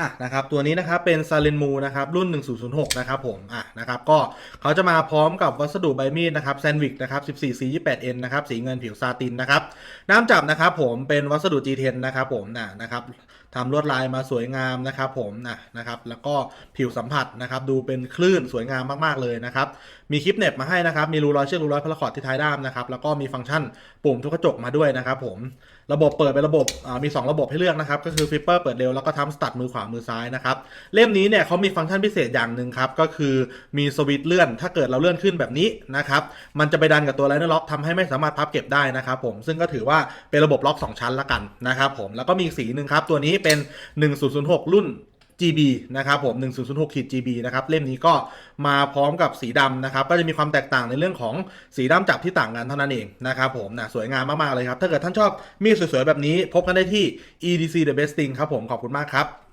อะนะครับตัวนี้นะครับเป็นซาเลนมูนะครับรุ่น 1006 นะครับผมอะนะครับก็เขาจะมาพร้อมกับวัสดุใบมีดนะครับแซนวิกนะครับ 14C28N นะครับสีเงินผิวซาตินนะครับน้ำจับนะครับผมเป็นวัสดุ G10 นะครับผมนะนะครับทำลวดลายมาสวยงามนะครับผมนะนะครับแล้วก็ผิวสัมผัสนะครับดูเป็นคลื่นสวยงามมากๆเลยนะครับมีคลิปเน็บมาให้นะครับมีรูร้อยเชือกรูร้อยพาราคอร์ดที่ท้ายด้ามนะครับแล้วก็มีฟังก์ชันปุ่มทุกกระจกมาด้วยนะครับผมระบบเปิดเป็นระบบมี 2 ระบบให้เลือกนะครับก็คือฟิปเปอร์เปิดเร็วแล้วก็ทำสตัดมือขวามือซ้ายนะครับเล่มนี้เนี่ยเขามีฟังก์ชันพิเศษอย่างหนึ่งครับก็คือมีสวิตช์เลื่อน ถ้าเกิดเราเลื่อนขึ้นแบบนี้นะครับมันจะไปดันกับตัวไลเนอร์ล็อกทำให้ไม่สามารถพับเก็บได้นะครับผมซึ่งก็ถือว่าเป็นระบบล็อก 2 ชั้นละกันนะครับผมแล้วก็มีสีหนึ่งครับตัวนี้เป็น 1006 รุ่น GB นะครับผม 1006ขีด GB นะครับเล่มนี้ก็มาพร้อมกับสีดำนะครับ ก็จะมีความแตกต่างในเรื่องของสีดำจับที่ต่างกันเท่านั้นเองนะครับผมนะสวยงามมาก ๆ เลยครับ ถ้าเกิดท่านชอบมีดสวย ๆ แบบนี้พบกันได้ที่ EDC The Best Thing ครับผม ขอบคุณมากครับ